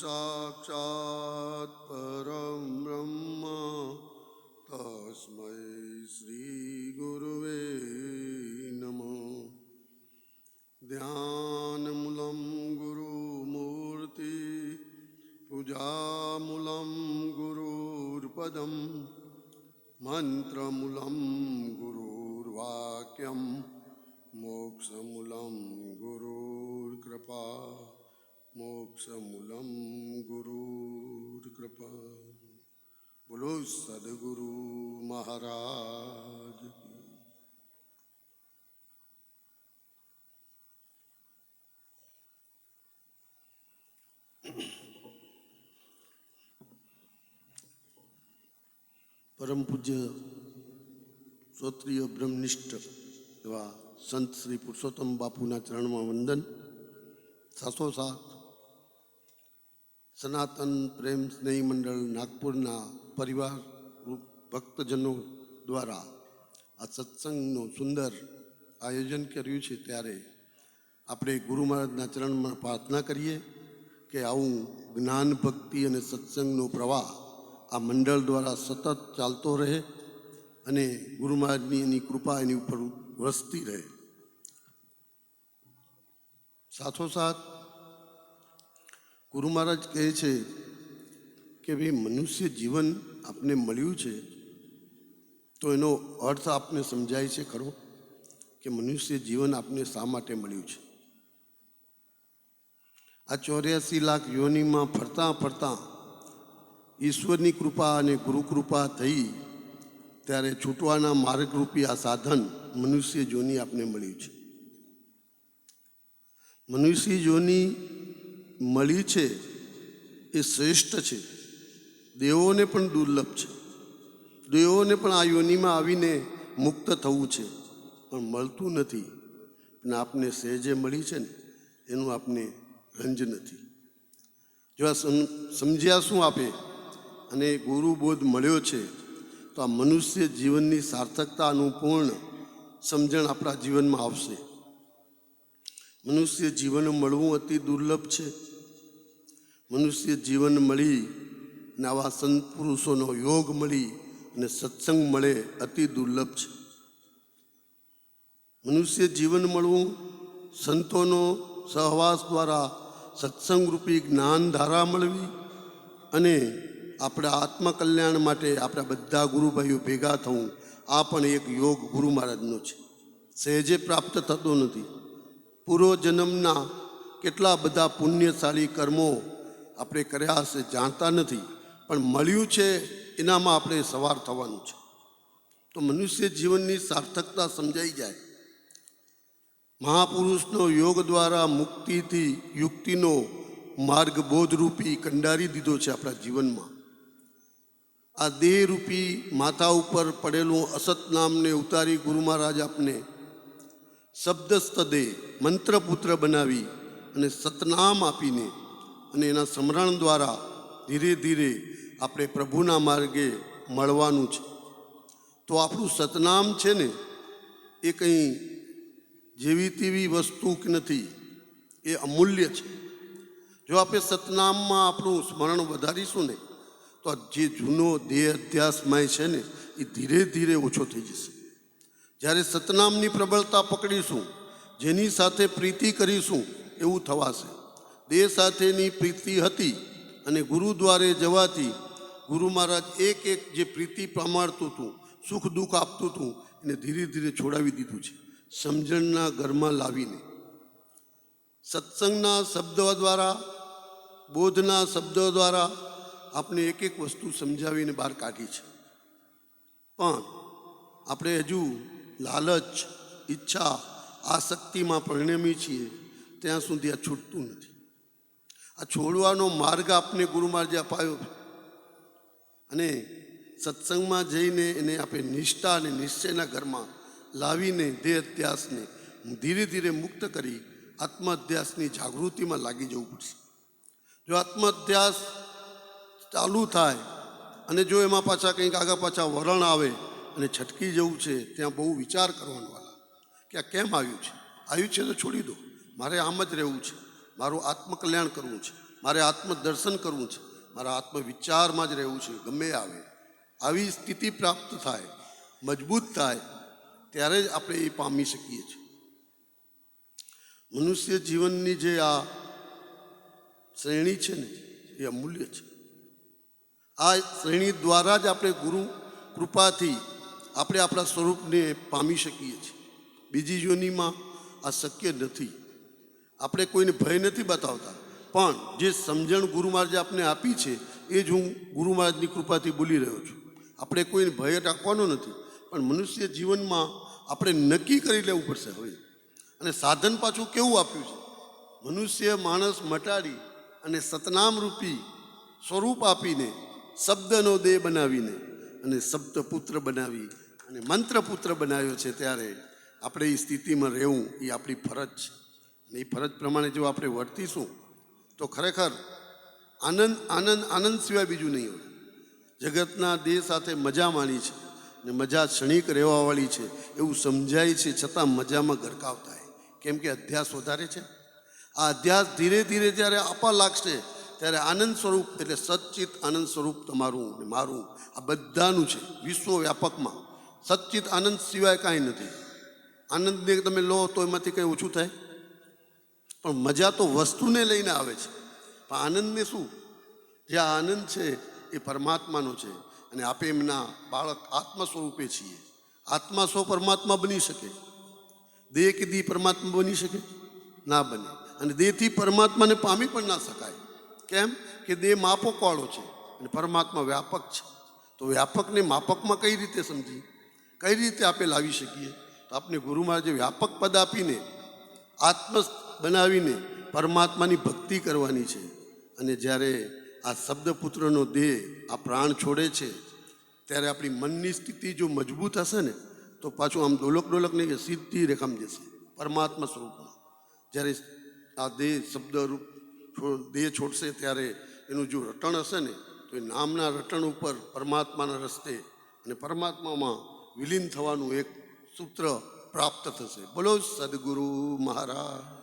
સાક્ષાત પરમ બ્રહ્મ તસ્મય શ્રી ગુરુવે નમો ધ્યાનમૂલમ ગુરુમૂર્તિ પૂજામૂલમ ગુરુર્પદમ મંત્રમૂલમ ગુરુર્વાક્યમ મોક્ષમૂલમ ગુરુર્કૃપા મોક્ષમૂલમ ગુરુકૃપા બોલો સદગુરુ મહારાજ પરમ પૂજ્ય શ્રોત્રિય બ્રહ્મનિષ્ઠ એવા સંત શ્રી પુરુષોત્તમ બાપુના ચરણમાં વંદન સાસો સાથોસાથ સનાતન પ્રેમ સ્નેહી મંડળ નાગપુરના પરિવાર ભક્તજનો દ્વારા આ સત્સંગનું સુંદર આયોજન કર્યું છે. ત્યારે આપણે ગુરુ મહારાજના ચરણમાં પ્રાર્થના કરીએ કે આવું જ્ઞાન ભક્તિ અને સત્સંગનો પ્રવાહ આ મંડળ દ્વારા સતત ચાલતો રહે અને ગુરુ મહારાજની એની કૃપા એની ઉપર વસતી રહે. સાથોસાથ ગુરુ મહારાજ કહે છે કે ભાઈ મનુષ્ય જીવન આપને મળ્યું છે, તો એનો અર્થ આપને સમજાય છે ખરો કે મનુષ્ય જીવન આપને શા માટે મળ્યું છે? આ ચોર્યાસી લાખ યોનિમાં ફરતા ફરતા ઈશ્વરની કૃપા અને ગુરુકૃપા થઈ ત્યારે છૂટવાના માર્ગરૂપી આ સાધન મનુષ્ય જોની આપને મળ્યું છે. મનુષ્ય જોની મળી છે એ શ્રેષ્ઠ છે. દેવોને પણ દુર્લભ છે. દેવોને પણ આ યોનિમાં આવીને મુક્ત થવું છે. પણ મળતું નથી. અને આપને સહેજે મળી છે ને, એનું આપને રંજ નથી. જો આ સમ, સમજ્યા શું આપે? અને ગુરુબોધ મળ્યો છે, તો આ મનુષ્ય જીવનની સાર્થકતાનું પૂર્ણ સમજણ આપણા જીવનમાં આવશે. મનુષ્ય જીવન મળવું અતિ દુર્લભ છે. મનુષ્ય જીવન મળી આવા સંત પુરુષોનો યોગ મળી અને સત્સંગ મળે અતિ દુર્લભ છે. મનુષ્ય જીવન મળવું સંતોનો સહવાસ દ્વારા સત્સંગરૂપી જ્ઞાન ધારા મળવી અને આપણા આત્મકલ્યાણ માટે આપણા બધા ગુરુભાઈઓ ભેગા થવું, આ પણ એક યોગ ગુરુ મહારાજનો છે. સહેજે પ્રાપ્ત થતો નથી. પૂર્વ જન્મના કેટલા બધા પુણ્યશાળી કર્મો આપણે કર્યા હશે જાણતા નથી, પણ મળ્યું છે, એનામાં આપણે સવાર થવાનું છે. તો મનુષ્ય જીવનની સાર્થકતા સમજાઈ જાય. મહાપુરુષનો યોગ દ્વારા મુક્તિથી યુક્તિનો માર્ગ બોધરૂપી કંડારી દીધો છે આપણા જીવનમાં. આ દેહરૂપી માથા ઉપર પડેલું અસત નામને ઉતારી ગુરુ મહારાજ આપને શબ્દસ્તદે મંત્રપુત્ર બનાવી અને સતનામ આપીને અને એના સ્મરણ દ્વારા ધીરે ધીરે આપણે પ્રભુના માર્ગે મળવાનું છે. તો આપણું સતનામ છે ને, એ કંઈ જેવી તેવી વસ્તુ નથી, એ અમૂલ્ય છે. જો આપણે સતનામમાં આપણું સ્મરણ વધારીશું ને, તો જે જૂનો દેહ અધ્યાસમાં છે ને, એ ધીરે ધીરે ઓછો થઈ જશે. જ્યારે સતનામની પ્રબળતા પકડીશું, જેની સાથે પ્રીતિ કરીશું, એવું થવાશે. દેહ સાથેની પ્રીતિ હતી અને ગુરુદ્વારે જવાથી ગુરુ મહારાજ એક એક જે પ્રીતિ પ્રમાણતું હતું, સુખ દુઃખ આપતું હતું, એને ધીરે ધીરે છોડાવી દીધું છે. સમજણના ઘરમાં લાવીને. સત્સંગના શબ્દો દ્વારા, બોધના શબ્દો દ્વારા આપણે એક એક વસ્તુ સમજાવીને બહાર કાઢી છે. પણ આપણે હજુ લાલચ, ઈચ્છા, આસક્તિમાં પરિણમી છીએ, ત્યાં સુધી આ છૂટતું નથી. આ છોડવાનો માર્ગ આપને ગુરુ મહારાજે અપાયો. અને સત્સંગમાં જઈને એને આપણે નિષ્ઠા અને નિશ્ચયના ઘરમાં લાવીને દેહ અધ્યાસને ધીરે ધીરે મુક્ત કરી આત્મ અધ્યાસની જાગૃતિમાં લાગી જવું પડશે. જો આત્મ અધ્યાસ ચાલુ થાય અને જો એમાં પાછા કંઈક આગળ પાછા વરણ આવે અને છટકી જવું છે, ત્યાં બહુ વિચાર કરવાનો વાલા. કે આ કેમ આવ્યું છે? આવ્યું છે તો છોડી દો. મારે આમ જ રહેવું છે. મારું આત્મકલ્યાણ કરવું છે. મારે આત્મદર્શન કરવું છે. મારા આત્મવિચારમાં જ રહેવું છે. ગમે આવે. આવી સ્થિતિ પ્રાપ્ત થાય, મજબૂત થાય, ત્યારે જ આપણે એ પામી શકીએ છીએ. મનુષ્ય જીવનની જે આ શ્રેણી છે ને, એ અમૂલ્ય છે. આ શ્રેણી દ્વારા જ આપણે ગુરુ કૃપાથી આપણે આપણા સ્વરૂપને પામી શકીએ છીએ. બીજી યોનિમાં આ શક્ય નથી. આપણે કોઈને ભય નથી બતાવતા. પણ જે સમજણ ગુરુ મહારાજે આપને આપી છે, એ જ હું ગુરુ મહારાજની કૃપાથી બોલી રહ્યો છું. આપણે કોઈને ભય રાખવાનો નથી, પણ મનુષ્ય જીવનમાં આપણે નક્કી કરી લેવું પડશે હવે. અને સાધન પાછું કેવું આપ્યું છે? મનુષ્ય માણસ મટાડી અને સતનામ રૂપી સ્વરૂપ આપીને શબ્દનો દેહ બનાવીને અને શબ્દ પુત્ર બનાવી અને મંત્ર પુત્ર બનાવ્યો છે ત્યારે આપણે એ સ્થિતિમાં રહેવું એ આપણી ફરજ છે. એ ફરજ પ્રમાણે જો આપણે વર્તીશું, તો ખરેખર આનંદ આનંદ આનંદ સિવાય બીજું નહીં હોય. જગતના દેહ સાથે મજા માણી છે ને મજા ક્ષણિક રહેવાવાળી છે, એવું સમજાય છે, છતાં મજામાં ગરકાવ થાય કેમ કે અધ્યાસ વધારે છે. આ અધ્યાસ ધીરે ધીરે જ્યારે આપવા લાગશે, ત્યારે આનંદ સ્વરૂપ, એટલે સચ્ચિત આનંદ સ્વરૂપ તમારું ને મારું, આ બધાનું છે વિશ્વ વ્યાપકમાં સચ્ચિત આનંદ સિવાય કાંઈ નથી. આનંદને તમે લો તો એમાંથી કંઈ ઓછું થાય. પણ મજા તો વસ્તુને લઈને આવે છે. પણ આનંદને શું? જે આ આનંદ છે એ પરમાત્માનો છે અને આપે એમના બાળક આત્મા સ્વરૂપે છીએ. આત્મા સ્વ પરમાત્મા બની શકે. દેહ કે દી પરમાત્મા બની શકે? ના બને. અને દેહથી પરમાત્માને પામી પણ ના શકાય. કેમ? કે દેહ માપકવાળો છે અને પરમાત્મા વ્યાપક છે. તો વ્યાપકને માપકમાં કઈ રીતે સમજી કઈ રીતે આપણે લાવી શકીએ? તો આપણે ગુરુ મહારાજે વ્યાપક પદ આપીને આત્મ બનાવીને પરમાત્માની ભક્તિ કરવાની છે. અને જ્યારે આ શબ્દપુત્રનો દેહ આ પ્રાણ છોડે છે, ત્યારે આપણી મનની સ્થિતિ જો મજબૂત હશે ને, તો પાછું આમ ડોલક ડોલક નહીં કે સીધી રેખામ જશે પરમાત્મા સ્વરૂપમાં. જ્યારે આ દેહ શબ્દરૂપ દેહ છોડશે ત્યારે એનું જો રટણ હશે ને, તો એ નામના રટણ ઉપર પરમાત્માના રસ્તે અને પરમાત્મામાં વિલીન થવાનું એક સૂત્ર પ્રાપ્ત થશે. બોલો સદગુરુ મહારાજ.